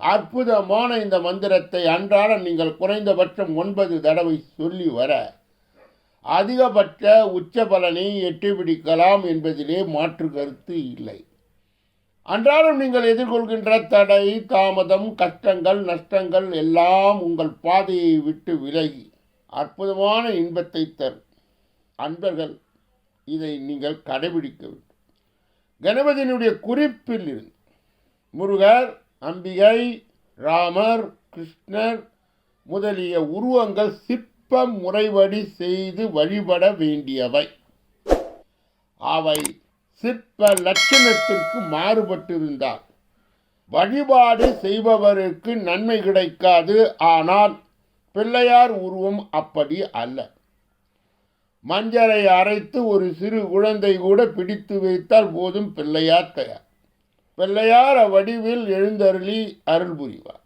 அற்புதமான இந்த மந்திரத்தை அன்றாடம் நீங்கள் குறைந்தபட்சம் ஒன்பது தடவை சொல்லி வர அதிகபட்ச உச்ச பலனை எட்டிப்பிடிக்கலாம் என்பதிலே மாற்று கருத்து இல்லை. அன்றாடம் நீங்கள் எதிர்கொள்கின்ற தடை தாமதம் கஷ்டங்கள் நஷ்டங்கள் எல்லாம் உங்கள் பாதையை விட்டு விலகி அற்புதமான இன்பத்தை தரும். அன்பர்கள் இதை நீங்கள் கடைபிடிக்க வேண்டும். கணபதியினுடைய குறிப்பில் இருந்து முருகர் அம்பிகை ராமர் கிருஷ்ணர் முதலிய உருவங்கள் சிற்ப முறைப்படி செய்து வழிபட வேண்டியவை. அவை சிற்ப லட்சணத்திற்கு மாறுபட்டிருந்தார் வழிபாடு செய்பவருக்கு நன்மை கிடைக்காது. ஆனால் பிள்ளையார் உருவம் அப்படி அல்ல. மஞ்சளை அரைத்து ஒரு சிறு குழந்தை கூட பிடித்து வைத்தால் போதும் பிள்ளையார் தயார். பிள்ளையார் அவ்வடிவில் எழுந்தருளி அருள் புரிவார்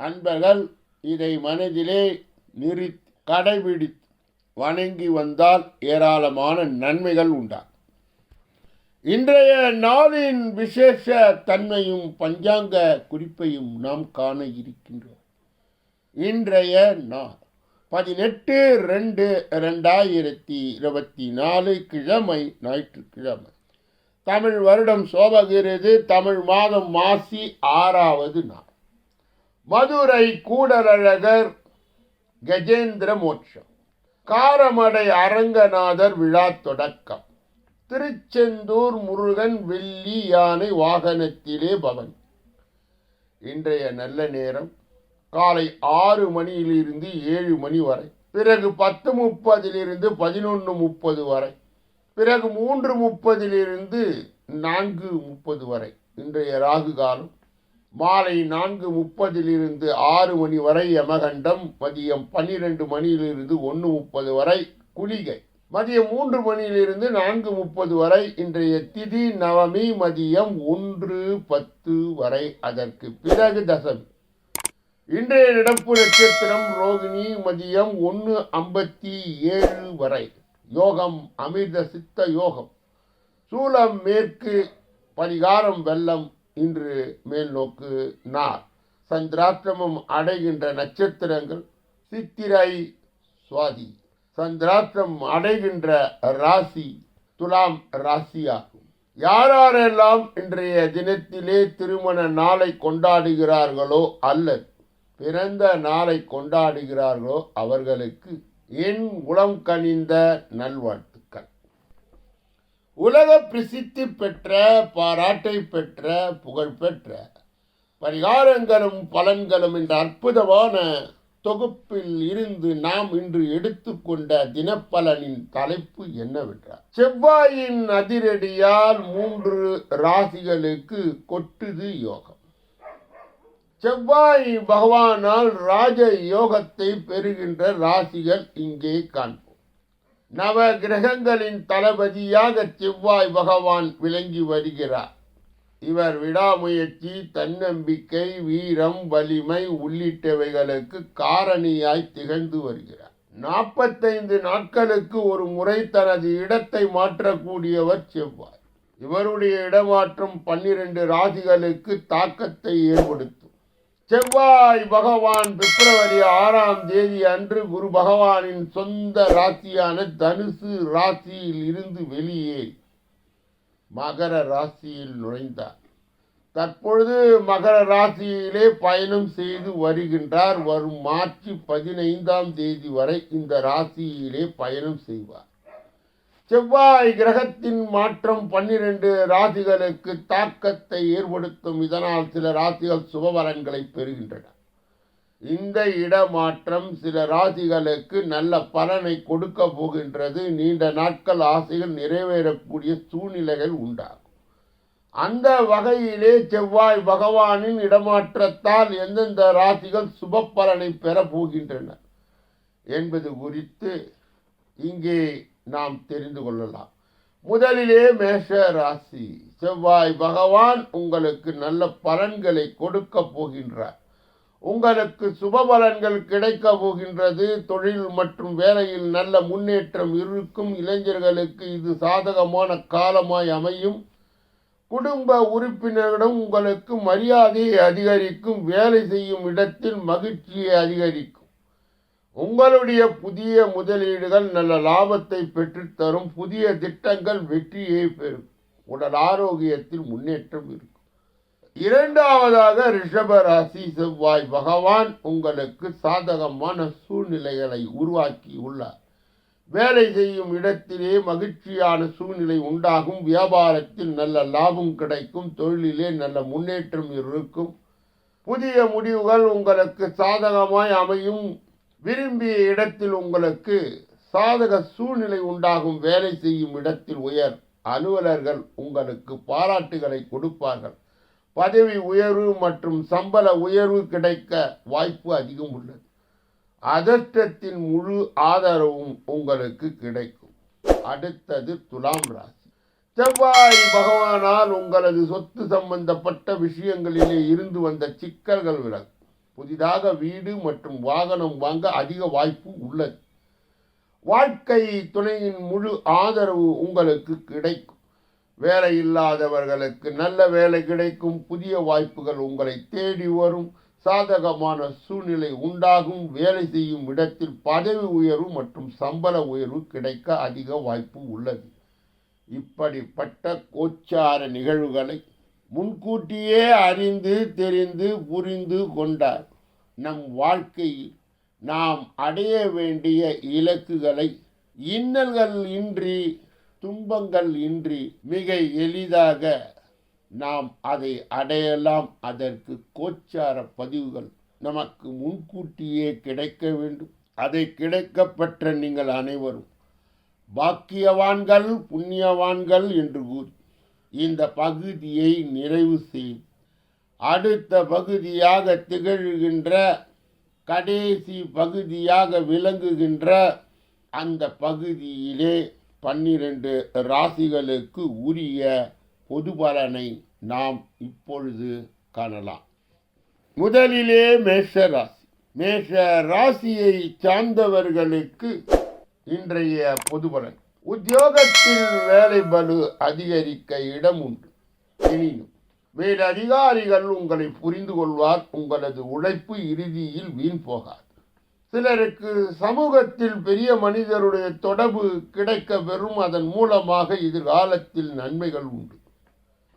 அன்பர்கள் இதை மனதிலே நிறு கடைபிடித்து வணங்கி வந்தால் ஏராளமான நன்மைகள் உண்டா இன்றைய நாளின் விசேஷ தன்மையும் பஞ்சாங்க குறிப்பையும் நாம் காண இருக்கின்றோம். இன்றைய நாள் பதினெட்டு ரெண்டு ரெண்டாயிரத்தி இருபத்தி நாலு கிழமை ஞாயிற்றுக்கிழமை. தமிழ் வருடம் சோபகிறது தமிழ் மாதம் மாசி ஆறாவது நாள். மதுரை கூடலழகர் கஜேந்திர மோட்சம். காரமடை அரங்கநாதர் விழா தொடக்கம். திருச்செந்தூர் முருகன் வெள்ளி யானை வாகனத்திலே பவன். இன்றைய நல்ல நேரம் காலை ஆறு மணியிலிருந்து ஏழு மணி வரை. பிறகு பத்து முப்பதிலிருந்து பதினொன்று முப்பது வரை. பிறகு மூன்று முப்பதிலிருந்து நான்கு முப்பது வரை இன்றைய ராகு காலம். மாலை நான்கு முப்பதிலிருந்து ஆறு மணி வரை யமகண்டம் மதியம் பன்னிரெண்டு மணியிலிருந்து ஒன்று முப்பது வரை குளிகை. மதியம் மூன்று மணியிலிருந்து நான்கு முப்பது வரை இன்றைய திதி நவமி மதியம் ஒன்று பத்து வரை அதற்கு பிறகு தசமி. இன்றைய நடப்பு நட்சத்திரம் ரோகிணி மதியம் ஒன்று ஐம்பத்தி ஏழு வரை. யோகம் அமிர்த சித்த யோகம். சூலம் மேற்கு பரிகாரம் வெள்ளம் இன்று மேல் நோக்கு நார். சந்திராஷ்டிரமம் அடைகின்ற நட்சத்திரங்கள் சித்திரை சுவாதி. சந்திராஷ்டிரம் அடைகின்ற ராசி துலாம் ராசியாகும். யாரெல்லாம் இன்றைய தினத்திலே திருமண நாளை கொண்டாடுகிறார்களோ அல்லது பிறந்த நாளை கொண்டாடுகிறார்களோ அவர்களுக்கு என் உளம் கனிந்த நல்வாழ்த்துக்கள். உலக பிரசித்தி பெற்ற பாராட்டை பெற்ற புகழ்பெற்ற பரிகாரங்களும் பலன்களும் என்ற அற்புதமான தொகுப்பில் இருந்து நாம் இன்று எடுத்துக்கொண்ட தினப்பலனின் தலைப்பு என்னவென்றால் செவ்வாயின் அதிரடியால் மூன்று ராசிகளுக்கு கொட்டுது யோகம். செவ்வாய் பகவானால் ராஜ யோகத்தை பெறுகின்ற ராசிகள் இங்கே காண்போம். நவ கிரகங்களின் தளபதியாக செவ்வாய் பகவான் விளங்கி வருகிறார். இவர் விடாமுயற்சி தன்னம்பிக்கை வீரம் வலிமை உள்ளிட்டவைகளுக்கு காரணியாய் திகழ்ந்து வருகிறார். நாற்பத்தைந்து நாட்களுக்கு ஒரு முறை தனது இடத்தை மாற்றக்கூடியவர் செவ்வாய். இவருடைய இடமாற்றம் பன்னிரண்டு ராசிகளுக்கு தாக்கத்தை ஏற்படுத்தும். செவ்வாய் பகவான் பிப்ரவரி ஆறாம் தேதி அன்று குரு பகவானின் சொந்த ராசியான தனுசு ராசியில் இருந்து வெளியே மகர ராசியில் நுழைந்தார். தற்பொழுது மகர ராசியிலே பயணம் செய்து வருகின்றார். வரும் மார்ச் பதினைந்தாம் தேதி வரை இந்த ராசியிலே பயணம் செய்வார். செவ்வாய் கிரகத்தின் மாற்றம் பன்னிரண்டு ராசிகளுக்கு தாக்கத்தை ஏற்படுத்தும். இதனால் சில ராசிகள் சுபபலன்களை பெறுகின்றன. இந்த இடமாற்றம் சில ராசிகளுக்கு நல்ல பலனை கொடுக்க போகின்றது. நீண்ட நாட்கள் ஆசைகள் நிறைவேறக்கூடிய சூழ்நிலைகள் உண்டாகும். அந்த வகையிலே செவ்வாய் பகவானின் இடமாற்றத்தால் எந்தெந்த ராசிகள் சுப பலனை பெற போகின்றன என்பது குறித்து இங்கே நாம் தெரிந்து கொள்ளலாம். முதலிலே மேஷ ராசி செவ்வாய் பகவான் உங்களுக்கு நல்ல பலன்களை கொடுக்க போகின்றார். உங்களுக்கு சுப பலன்கள் கிடைக்க போகின்றது. தொழில் மற்றும் வேலையில் நல்ல முன்னேற்றம் இருக்கும். இளைஞர்களுக்கு இது சாதகமான காலமாய் அமையும். குடும்ப உறுப்பினரிடம் உங்களுக்கு மரியாதையை அதிகரிக்கும். வேலை செய்யும் இடத்தில் மகிழ்ச்சியை அதிகரிக்கும். உங்களுடைய புதிய முதலீடுகள் நல்ல லாபத்தை பெற்றுத்தரும் புதிய திட்டங்கள் வெற்றியை பெறும். உடல் ஆரோக்கியத்தில் முன்னேற்றம் இருக்கும். இரண்டாவதாக ரிஷப ராசி செவ்வாய் பகவான் உங்களுக்கு சாதகமான சூழ்நிலைகளை உருவாக்கி உள்ளார். வேலை செய்யும் இடத்திலே மகிழ்ச்சியான சூழ்நிலை உண்டாகும். வியாபாரத்தில் நல்ல லாபம் கிடைக்கும். தொழிலிலே நல்ல முன்னேற்றம் இருக்கும். புதிய முடிவுகள் உங்களுக்கு சாதகமாய் அமையும். விரும்பிய இடத்தில் உங்களுக்கு சாதக சூழ்நிலை உண்டாகும் வேலை செய்யும் இடத்தில் உயர். அலுவலர்கள் உங்களுக்கு பாராட்டுகளை கொடுப்பார்கள். பதவி உயர்வு மற்றும் சம்பள உயர்வு கிடைக்க வாய்ப்பு அதிகம் உள்ளது. அதிர்ஷ்டத்தின் முழு ஆதரவும் உங்களுக்கு கிடைக்கும். அடுத்தது துலாம் ராசி. செவ்வாய் பகவானால் உங்களது சொத்து சம்பந்தப்பட்ட விஷயங்களிலே இருந்து வந்த சிக்கல்கள் விலகும். புதிதாக வீடு மற்றும் வாகனம் வாங்க அதிக வாய்ப்பு உள்ளது. வாழ்க்கை துணையின் முழு ஆதரவு உங்களுக்கு கிடைக்கும். வேலை இல்லாதவர்களுக்கு நல்ல வேலை கிடைக்கும். புதிய வாய்ப்புகள் உங்களை தேடி வரும். சாதகமான சூழ்நிலை உண்டாகும். வேலை செய்யும் இடத்தில் பதவி உயர்வு மற்றும் சம்பள உயர்வு கிடைக்க அதிக வாய்ப்பு உள்ளது. இப்படிப்பட்ட கோச்சார நிகழ்வுகளை முன்கூட்டியே அறிந்து தெரிந்து புரிந்து கொண்டார். நம் வாழ்க்கையில் நாம் அடைய வேண்டிய இலக்குகளை இன்னல்கள் இன்றி துன்பங்கள் இன்றி மிக எளிதாக நாம் அதை அடையலாம். அதற்கு கோச்சார பதிவுகள் நமக்கு முன்கூட்டியே கிடைக்க வேண்டும். அதை கிடைக்கப்பெற்ற நீங்கள் அனைவரும் பாக்கியவான்கள் புண்ணியவான்கள் என்று கூறி. இந்த பகுதியை நிறைவு செய்யும் அடுத்த பகுதியாக திகழ்கின்ற கடைசி பகுதியாக விளங்குகின்ற அந்த பகுதியிலே பன்னிரண்டு ராசிகளுக்கு உரிய பொது பலனை நாம் இப்பொழுது காணலாம். முதலிலே மேஷ ராசி. மேஷ ராசியை சார்ந்தவர்களுக்கு இன்றைய பொது பலன். உத்தியோகத்தில் வேலை பலு அதிகரிக்க இடம் உண்டு எனினும் வேறு அதிகாரிகள் உங்களை புரிந்து கொள்வார் உங்களது உழைப்பு இறுதியில் வீண் போகாது. சிலருக்கு சமூகத்தில் பெரிய மனிதருடைய தொடர்பு கிடைக்க பெறும் அதன் மூலமாக எதிர்காலத்தில் நன்மைகள் உண்டு.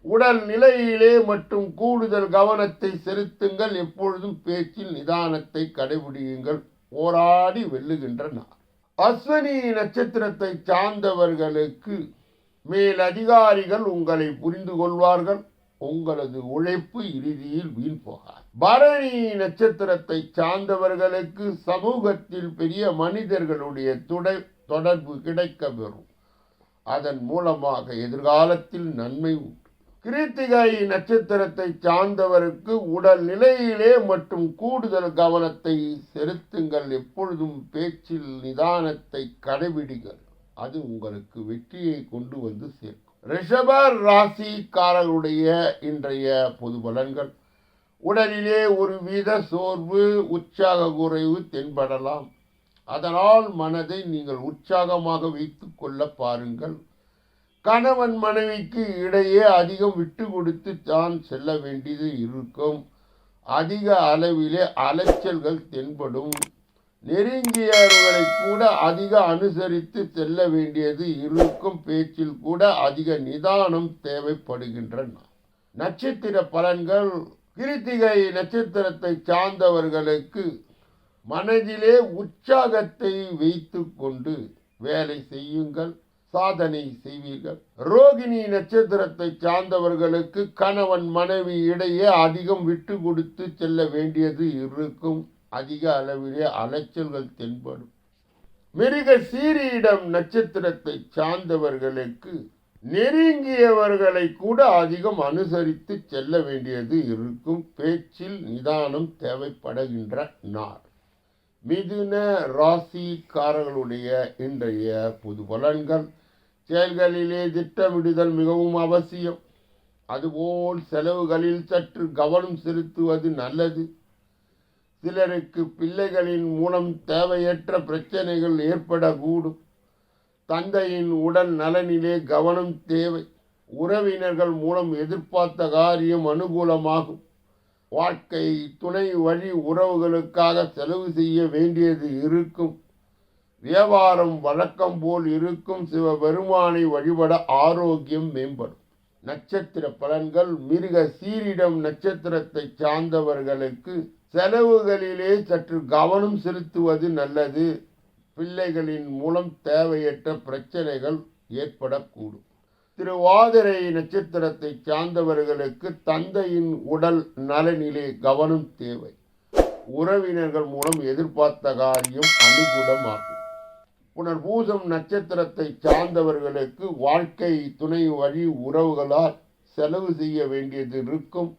உடல் நிலையிலே மற்றும் கூடுதல் கவனத்தை செலுத்துங்கள் எப்பொழுதும் பேச்சில் நிதானத்தை கடைபிடியுங்கள். போராடி வெல்லுகின்ற நான் அஸ்வினி நட்சத்திரத்தை சார்ந்தவர்களுக்கு மேல் அதிகாரிகள் உங்களை புரிந்து கொள்வார்கள். உங்களது உழைப்பு இறுதியில் வீண் போகாது. பரணி நட்சத்திரத்தை சார்ந்தவர்களுக்கு சமூகத்தில் பெரிய மனிதர்களுடைய துடை தொடர்பு கிடைக்க பெறும். அதன் மூலமாக எதிர்காலத்தில் நன்மை கிருத்திகை நட்சத்திரத்தை சார்ந்தவருக்கு உடல் நிலையிலே மற்றும் கூடுதல் கவனத்தை செலுத்துங்கள். எப்பொழுதும் பேச்சில் நிதானத்தை கடைபிடிங்கள். அது உங்களுக்கு வெற்றியை கொண்டு வந்து சேர்க்கும். ரிஷப ராசிக்காரருடைய இன்றைய பொது பலன்கள். உடலிலே ஒரு வித சோர்வு உற்சாக குறைவு தென்படலாம். அதனால் மனதை நீங்கள் உற்சாகமாக வைத்து கொள்ள பாருங்கள். கணவன் மனைவிக்கு இடையே அதிகம் விட்டு கொடுத்து தான் செல்ல வேண்டியது இருக்கும். அதிக அளவிலே அலைச்சல்கள் தென்படும். நெருங்கியவர்களை கூட அதிக அனுசரித்து செல்ல வேண்டியது இருக்கும். பேச்சில் கூட அதிக நிதானம் தேவைப்படுகின்றன. நட்சத்திர பலன்கள் கிருத்திகை நட்சத்திரத்தை சார்ந்தவர்களுக்கு மனதிலே உற்சாகத்தை வைத்து கொண்டு வேலை செய்யுங்கள். சாதனை செய்வீர்கள். ரோகிணி நட்சத்திரத்தை சார்ந்தவர்களுக்கு கணவன் மனைவி இடையே அதிகம் விட்டு கொடுத்து செல்ல வேண்டியது இருக்கும். அதிக அளவிலே அலைச்சல்கள் தென்படும். மிருக சீரியிடம் நட்சத்திரத்தை சார்ந்தவர்களுக்கு நெருங்கியவர்களை கூட அதிகம் அனுசரித்து செல்ல வேண்டியது இருக்கும். பேச்சில் நிதானம் தேவைப்படுகின்ற நாள். மிதுன ராசிக்காரர்களுடைய இன்றைய பொது பலன்கள். செயல்களிலே திட்டமிடுதல் மிகவும் அவசியம். அதுபோல் செலவுகளில் சற்று கவனம் செலுத்துவது நல்லது. சிலருக்கு பிள்ளைகளின் மூலம் தேவையற்ற பிரச்சனைகள் ஏற்படக்கூடும். தந்தையின் உடல் நலனிலே கவனம் தேவை. உறவினர்கள் மூலம் எதிர்பார்த்த காரியம் அனுகூலமாகும். வாழ்க்கை துணை வழி உறவுகளுக்காக செலவு செய்ய வேண்டியது இருக்கும். வியாபாரம் வழக்கம் போல் இருக்கும் சிவபெருமானை வழிபட ஆரோக்கியம் மேம்படும். நட்சத்திர பலன்கள் மிருக சீரிடம் நட்சத்திரத்தை சார்ந்தவர்களுக்கு செலவுகளிலே சற்று கவனம் செலுத்துவது நல்லது. பிள்ளைகளின் மூலம் தேவையற்ற பிரச்சனைகள் ஏற்படக்கூடும். திருவாதிரை நட்சத்திரத்தை சார்ந்தவர்களுக்கு தந்தையின் உடல் நலனிலே கவனம் தேவை. உறவினர்கள் மூலம் எதிர்பார்த்த காரியம் அனுகூலமாகும். புனர்பூசம் நட்சத்திரத்தை சார்ந்தவர்களுக்கு வாழ்க்கை துணை வழி உறவுகளால் செலவு செய்ய வேண்டியது இருக்கும்.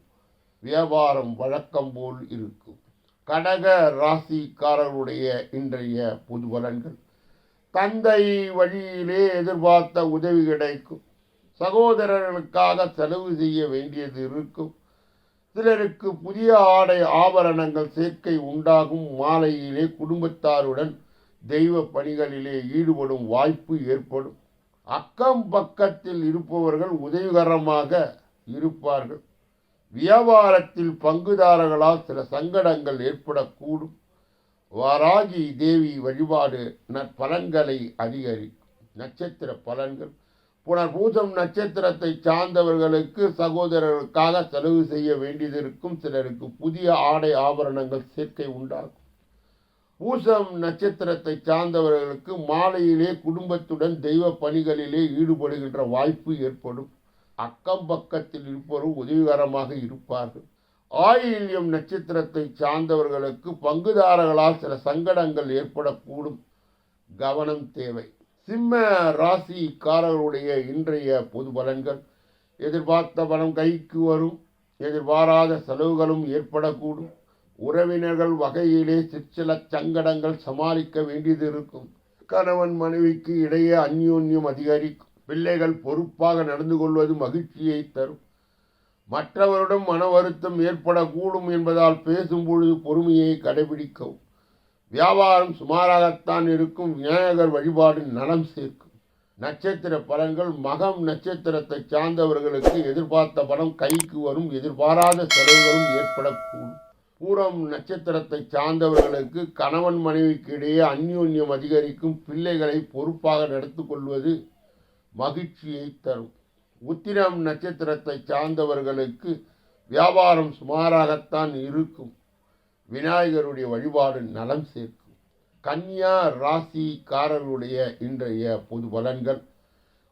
வியாபாரம் வழக்கம் போல் இருக்கும். கடக ராசிக்காரர்களுடைய இன்றைய பொது பலன்கள். தந்தை வழியிலே எதிர்பார்த்த உதவி கிடைக்கும். சகோதரர்களுக்காக செலவு செய்ய வேண்டியது இருக்கும். சிலருக்கு புதிய ஆடை ஆபரணங்கள் சேர்க்கை உண்டாகும். மாலையிலே குடும்பத்தாருடன் தெய்வ பணிகளிலே ஈடுபடும் வாய்ப்பு ஏற்படும். அக்கம் பக்கத்தில் இருப்பவர்கள் உதவிகரமாக இருப்பார்கள். வியாபாரத்தில் பங்குதாரர்களால் சில சங்கடங்கள் ஏற்படக்கூடும். வாராகி தேவி வழிபாடு நற்பலன்களை அதிகரிக்கும். நட்சத்திர பலன்கள். புனர்பூசம் நட்சத்திரத்தை சார்ந்தவர்களுக்கு சகோதரர்களுக்காக செலவு செய்ய வேண்டியது இருக்கும். சிலருக்கு புதிய ஆடை ஆபரணங்கள் சேர்க்கை உண்டாகும். பூசம் நட்சத்திரத்தை சார்ந்தவர்களுக்கு மாலையிலே குடும்பத்துடன் தெய்வ பணிகளிலே ஈடுபடுகின்ற வாய்ப்பு ஏற்படும். அக்கம் பக்கத்தில் இருப்பவரும் உதவிகரமாக இருப்பார்கள். ஆயில்யம் நட்சத்திரத்தை சார்ந்தவர்களுக்கு பங்குதாரர்களால் சில சங்கடங்கள் ஏற்படக்கூடும். கவனம் தேவை. சிம்ம ராசிக்காரர்களுடைய இன்றைய பொது பலன்கள். எதிர்பார்த்த பணம் கைக்கு வரும். எதிர்பாராத செலவுகளும் ஏற்படக்கூடும். உறவினர்கள் வகையிலே சிற்சில சங்கடங்கள் சமாளிக்க வேண்டியது இருக்கும். கணவன் மனைவிக்கு இடையே அந்யோன்யம் அதிகரிக்கும். பிள்ளைகள் பொறுப்பாக நடந்து கொள்வது மகிழ்ச்சியை தரும். மற்றவரிடம் மன வருத்தம் ஏற்படக்கூடும் என்பதால் பேசும் பொழுது பொறுமையை கடைபிடிக்கவும். வியாபாரம் சுமாராகத்தான் இருக்கும். விநாயகர் வழிபாடு நலம் சேர்க்கும். நட்சத்திர பலன்கள் மகம் நட்சத்திரத்தை சார்ந்தவர்களுக்கு எதிர்பார்த்த பணம் கைக்கு வரும். எதிர்பாராத செலவுகளும் ஏற்படக்கூடும். பூரம் நட்சத்திரத்தை சார்ந்தவர்களுக்கு கணவன் மனைவிக்கு இடையே அந்யோன்யம் அதிகரிக்கும் பிள்ளைகளை பொறுப்பாக நடத்து கொள்வது மகிழ்ச்சியை தரும். உத்திரம் நட்சத்திரத்தை சார்ந்தவர்களுக்கு வியாபாரம் சுமாராகத்தான் இருக்கும். விநாயகருடைய வழிபாடு நலம் சேர்க்கும். கன்னியா ராசிக்காரர்களுடைய இன்றைய பொது பலன்கள்.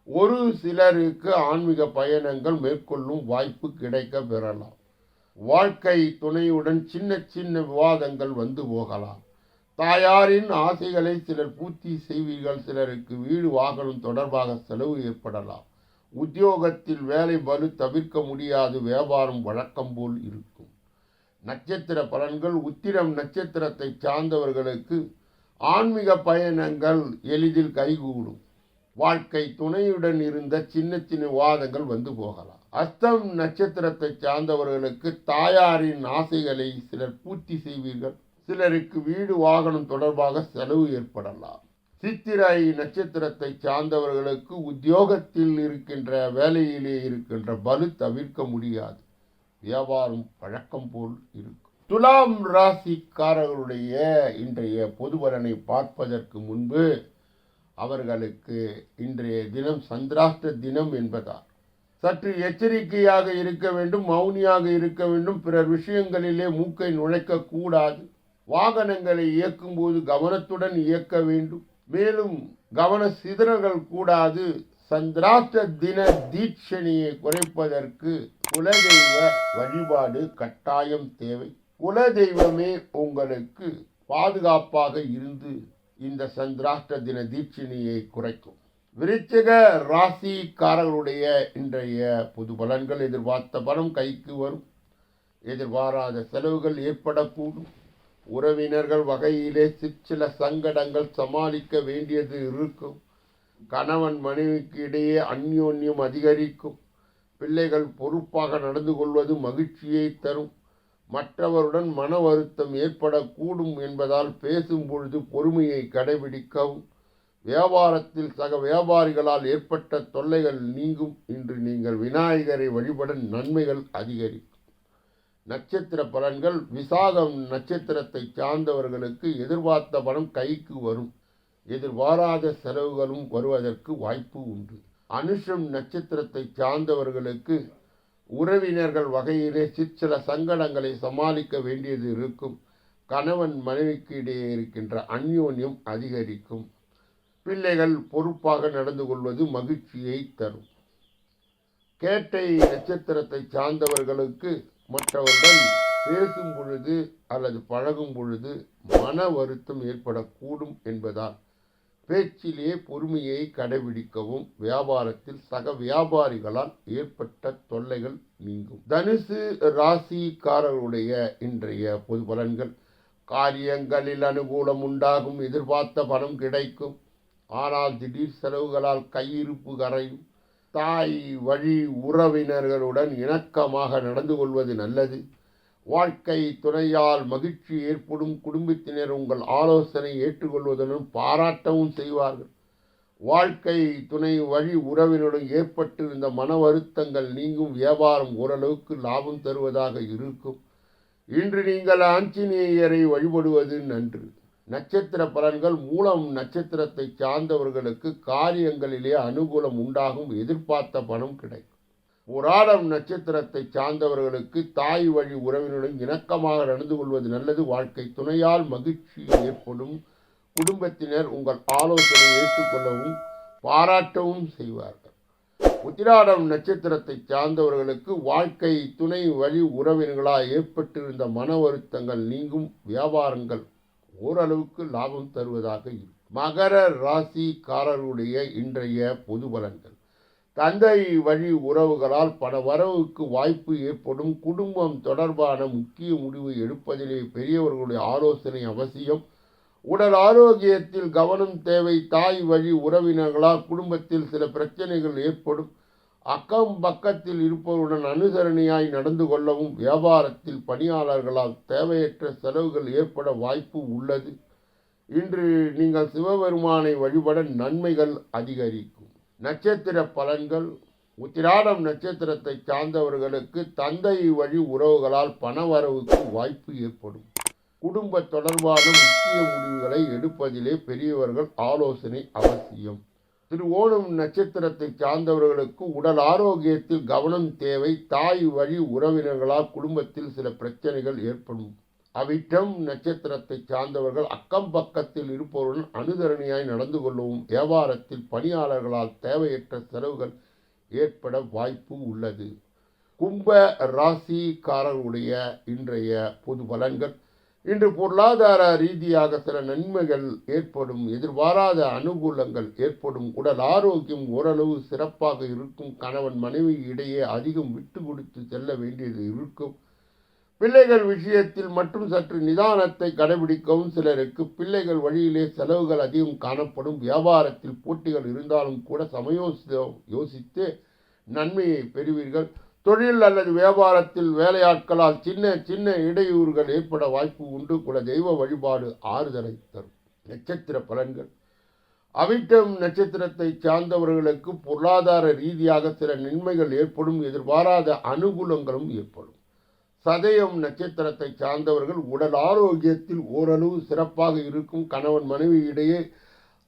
ஒரு சிலருக்கு ஆன்மீக பயணங்கள் மேற்கொள்ளும் வாய்ப்பு கிடைக்க பெறலாம். வாழ்க்கை துணையுடன் சின்ன சின்ன விவாதங்கள் வந்து போகலாம். தாயாரின் ஆசைகளை சிலர் பூர்த்தி செய்வீர்கள் சிலருக்கு வீடு வாகனம் தொடர்பாக செலவு ஏற்படலாம். உத்தியோகத்தில் வேலை பலு தவிர்க்க முடியாது வியாபாரம் வழக்கம் போல் இருக்கும். நட்சத்திர பலன்கள் உத்திரம் நட்சத்திரத்தை சார்ந்தவர்களுக்கு ஆன்மீக பயணங்கள் எளிதில் கைகூடும். வாழ்க்கை துணையுடன் இருந்த சின்ன சின்ன வாதங்கள் வந்து போகலாம். அஸ்தம் நட்சத்திரத்தை சார்ந்தவர்களுக்கு தாயாரின் ஆசைகளை சிலர் பூர்த்தி செய்வீர்கள். சிலருக்கு வீடு வாகனம் தொடர்பாக செலவு ஏற்படலாம். சித்திரை நட்சத்திரத்தை சார்ந்தவர்களுக்கு உத்தியோகத்தில் இருக்கின்ற வேலையிலே இருக்கின்ற பலு தவிர்க்க முடியாது. வியாபாரம் பழக்கம் போல் இருக்கும். துலாம் ராசிக்காரர்களுடைய இன்றைய பொது பலனை பார்ப்பதற்கு முன்பு அவர்களுக்கு இன்றைய தினம் சந்திராஷ்ட தினம் என்பதால் சற்று எச்சரிக்கையாக இருக்க வேண்டும் மௌனியாக இருக்க வேண்டும். பிறர் விஷயங்களிலே மூக்கை நுழைக்க கூடாது வாகனங்களை இயக்கும்போது கவனத்துடன் இயக்க வேண்டும். மேலும் கவன சிதறல்கள் கூடாது. சந்திராஷ்ட தின தீட்சணியை குறைப்பதற்கு குலதெய்வ வழிபாடு கட்டாயம் தேவை. குலதெய்வமே உங்களுக்கு பாதுகாப்பாக இருந்து இந்த சந்திராஷ்ட தின தீட்சணியை குறைக்கும். விருச்சிக ராசிக்காரர்களுடைய இன்றைய புது பலன்கள் எதிர்பார்த்த பணம் கைக்கு வரும். எதிர்பாராத செலவுகள் ஏற்படக்கூடும். உறவினர்கள் வகையிலே சிற்சில சங்கடங்கள் சமாளிக்க வேண்டியது இருக்கும். கணவன் மனைவிக்கு இடையே அந்யோன்யம் அதிகரிக்கும். பிள்ளைகள் பொறுப்பாக நடந்து கொள்வது மகிழ்ச்சியை தரும். மற்றவருடன் மன வருத்தம் ஏற்படக்கூடும் என்பதால் பேசும் பொழுது பொறுமையை கடைபிடிக்கவும். வியாபாரத்தில் சக வியாபாரிகளால் ஏற்பட்ட தொல்லைகள் நீங்கும் இன்று நீங்கள் விநாயகரை வழிபட நன்மைகள் அதிகரிக்கும். நட்சத்திர பலன்கள் விசாகம் நட்சத்திரத்தை சார்ந்தவர்களுக்கு எதிர்பார்த்த பணம் கைக்கு வரும். எதிர்பாராத செலவுகளும் வருவதற்கு வாய்ப்பு உண்டு. அனுஷம் நட்சத்திரத்தை சார்ந்தவர்களுக்கு உறவினர்கள் வகையிலே சிற்சில சங்கடங்களை சமாளிக்க வேண்டியது இருக்கும். கணவன் மனைவிக்கு இடையே இருக்கின்ற அந்யோன்யம் அதிகரிக்கும். பிள்ளைகள் பொறுப்பாக நடந்து கொள்வது மகிழ்ச்சியை தரும். கேட்டை நட்சத்திரத்தை சார்ந்தவர்களுக்கு மற்றவர்கள் பேசும் பொழுது அல்லது பழகும் பொழுது மன வருத்தம் ஏற்படக்கூடும் என்பதால் பேச்சிலே பொறுமையை கடைபிடிக்கவும் வியாபாரத்தில் சக வியாபாரிகளால் ஏற்பட்ட தொல்லைகள் நீங்கும். தனுசு ராசிக்காரர்களுடைய இன்றைய பொது பலன்கள். காரியங்களில் அனுகூலம் உண்டாகும் எதிர்பார்த்த பணம் கிடைக்கும். ஆனால் திடீர் செலவுகளால் கையிருப்பு கரையும் தாய் வழி உறவினர்களுடன் இணக்கமாக நடந்து கொள்வது நல்லது. வாழ்க்கை துணையால் மகிழ்ச்சி ஏற்படும் குடும்பத்தினர் உங்கள் ஆலோசனை ஏற்றுக்கொள்வதுடன் பாராட்டவும் செய்வார்கள். வாழ்க்கை துணை வழி உறவினுடன் ஏற்பட்டிருந்த மன வருத்தங்கள் நீங்கும் வியாபாரம் ஓரளவுக்கு லாபம் தருவதாக இருக்கும். இன்று நீங்கள் ஆஞ்சநேயரை வழிபடுவது நன்று. நட்சத்திர பலன்கள் மூலம் நட்சத்திரத்தை சார்ந்தவர்களுக்கு காரியங்களிலே அனுகூலம் உண்டாகும் எதிர்பார்த்த பணம் கிடைக்கும். புராடம் நட்சத்திரத்தை சார்ந்தவர்களுக்கு தாய் வழி உறவினருடன் இணக்கமாக நடந்து கொள்வது நல்லது. வாழ்க்கை துணையால் மகிழ்ச்சி ஏற்படும். குடும்பத்தினர் உங்கள் ஆலோசனை ஏற்றுக்கொள்ளவும் பாராட்டவும் செய்வார்கள். உத்திராடம் நட்சத்திரத்தை சார்ந்தவர்களுக்கு வாழ்க்கை துணை வழி உறவினர்களால் ஏற்பட்டிருந்த மன வருத்தங்கள் நீங்கும். வியாபாரங்கள் ஓரளவுக்கு லாபம் தருவதாக இருக்கும் மகர ராசிக்காரருடைய இன்றைய பொது பலன்கள். தந்தை வழி உறவுகளால் பல வரவுக்கு வாய்ப்பு ஏற்படும் குடும்பம் தொடர்பான முக்கிய முடிவு எடுப்பதிலே பெரியவர்களுடைய ஆலோசனை அவசியம். உடல் ஆரோக்கியத்தில் கவனம் தேவை தாய் வழி உறவினர்களால் குடும்பத்தில் சில பிரச்சனைகள் ஏற்படும். அக்கம் பக்கத்தில் இருப்பவருடன் அனுசரணையாய் நடந்து கொள்ளவும் வியாபாரத்தில் பணியாளர்களால் தேவையற்ற செலவுகள் ஏற்பட வாய்ப்பு உள்ளது. இன்று நீங்கள் சிவபெருமானை வழிபட நன்மைகள் அதிகரிக்கும். நட்சத்திர பலன்கள். உத்திராடம் நட்சத்திரத்தை சார்ந்தவர்களுக்கு தந்தை வழி உறவுகளால் பணவரவுக்கு வாய்ப்பு ஏற்படும். குடும்ப தொடர்பான முக்கிய முடிவுகளை எடுப்பதிலே பெரியவர்கள் ஆலோசனை அவசியம். திருவோணம் நட்சத்திரத்தை சார்ந்தவர்களுக்கு உடல் ஆரோக்கியத்தில் கவனம் தேவை தாய் வழி உறவினர்களால் குடும்பத்தில் சில பிரச்சனைகள் ஏற்படும். அவிட்டம் நட்சத்திரத்தை சார்ந்தவர்கள் அக்கம் பக்கத்தில் இருப்பவருடன் அனுதரணியாய் நடந்து கொள்ளவும் வியாபாரத்தில் பணியாளர்களால் தேவையற்ற செலவுகள் ஏற்பட வாய்ப்பு உள்ளது. கும்ப ராசிக்காரர்களுடைய இன்றைய பொது பலன்கள் இன்று பொருளாதார ரீதியாக சில நன்மைகள் ஏற்படும் எதிர்பாராத அனுகூலங்கள் ஏற்படும் உடல் ஆரோக்கியம் ஓரளவு சிறப்பாக இருக்கும் கணவன் மனைவி இடையே அதிகம் விட்டு கொடுத்து செல்ல வேண்டியது இருக்கும். பிள்ளைகள் விஷயத்தில் மற்றும் சற்று நிதானத்தை கடைபிடிக்கவும் சிலருக்கு பிள்ளைகள் வழியிலே செலவுகள் அதிகம் காணப்படும் வியாபாரத்தில் போட்டிகள் இருந்தாலும் கூட சமயோசிதம் யோசித்து நன்மையை பெறுவீர்கள். தொழில் அல்லது வியாபாரத்தில் வேலையாட்களால் சின்ன சின்ன இடையூறுகள் ஏற்பட வாய்ப்பு உண்டு. குல தெய்வ வழிபாடு ஆறுதலை தரும். நட்சத்திர பலன்கள். அவிட்டம் நட்சத்திரத்தை சார்ந்தவர்களுக்கு பொருளாதார ரீதியாக சில நன்மைகள் ஏற்படும். எதிர்பாராத அனுகூலங்களும் ஏற்படும். சதயம் நட்சத்திரத்தை சார்ந்தவர்கள் உடல் ஆரோக்கியத்தில் ஓரளவு சிறப்பாக இருக்கும். கணவன் மனைவி இடையே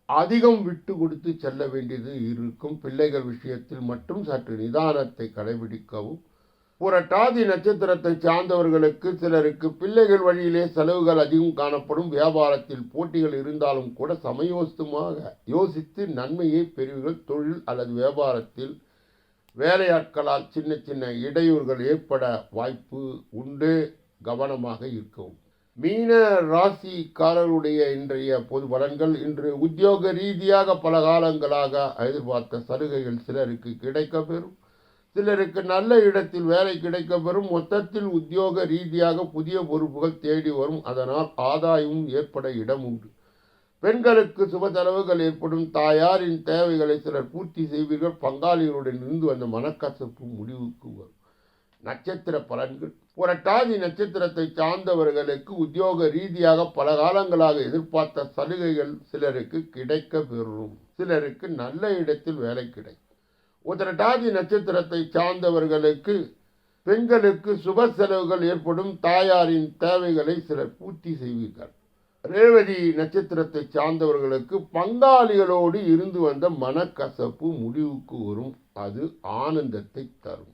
அதிகம் விட்டு கொடுத்து செல்ல வேண்டியது இருக்கும். பிள்ளைகள் விஷயத்தில் மட்டும் சற்று நிதானத்தை கடைபிடிக்கவும். புரட்டாதி நட்சத்திரத்தை சார்ந்தவர்களுக்கு சிலருக்கு பிள்ளைகள் வழியிலே செலவுகள் அதிகம் காணப்படும். வியாபாரத்தில் போட்டிகள் இருந்தாலும் கூட சமயோசிதமாக யோசித்து நன்மையை பெறுவீர்கள். தொழில் அல்லது வியாபாரத்தில் வேலையாட்களால் சின்ன சின்ன இடையூறுகள் ஏற்பட வாய்ப்பு உண்டு. கவனமாக இருக்கவும். மீன ராசிக்காரருடைய இன்றைய பொது பலன்கள் இன்று உத்தியோக ரீதியாக பல காலங்களாக எதிர்பார்த்த சலுகைகள் சிலருக்கு கிடைக்கப்பெறும். சிலருக்கு நல்ல இடத்தில் வேலை கிடைக்கப்பெறும். மொத்தத்தில் உத்தியோக ரீதியாக புதிய பொறுப்புகள் தேடி வரும். அதனால் ஆதாயமும் ஏற்பட இடம் உண்டு பெண்களுக்கு சுப செலவுகள் ஏற்படும். தாயாரின் தேவைகளை சிலர் பூர்த்தி செய்வீர்கள். பங்காளிகளுடன் இருந்து வந்த மனக்கசப்பு முடிவுக்கு வரும். நட்சத்திர பலன்கள். புரட்டாதி நட்சத்திரத்தை சார்ந்தவர்களுக்கு உத்தியோக ரீதியாக பல காலங்களாக எதிர்பார்த்த சலுகைகள் சிலருக்கு கிடைக்க பெறும். சிலருக்கு நல்ல இடத்தில் வேலை கிடைக்கும். உத்திரட்டாதி நட்சத்திரத்தை சார்ந்தவர்களுக்கு பெண்களுக்கு சுப செலவுகள் ஏற்படும். தாயாரின் தேவைகளை சிலர் பூர்த்தி செய்வீர்கள். ரேவதி நட்சத்திரத்தை சார்ந்தவர்களுக்கு பங்காளிகளோடு இருந்து வந்த மனக்கசப்பு முடிவுக்கு வரும். அது ஆனந்தத்தை தரும்.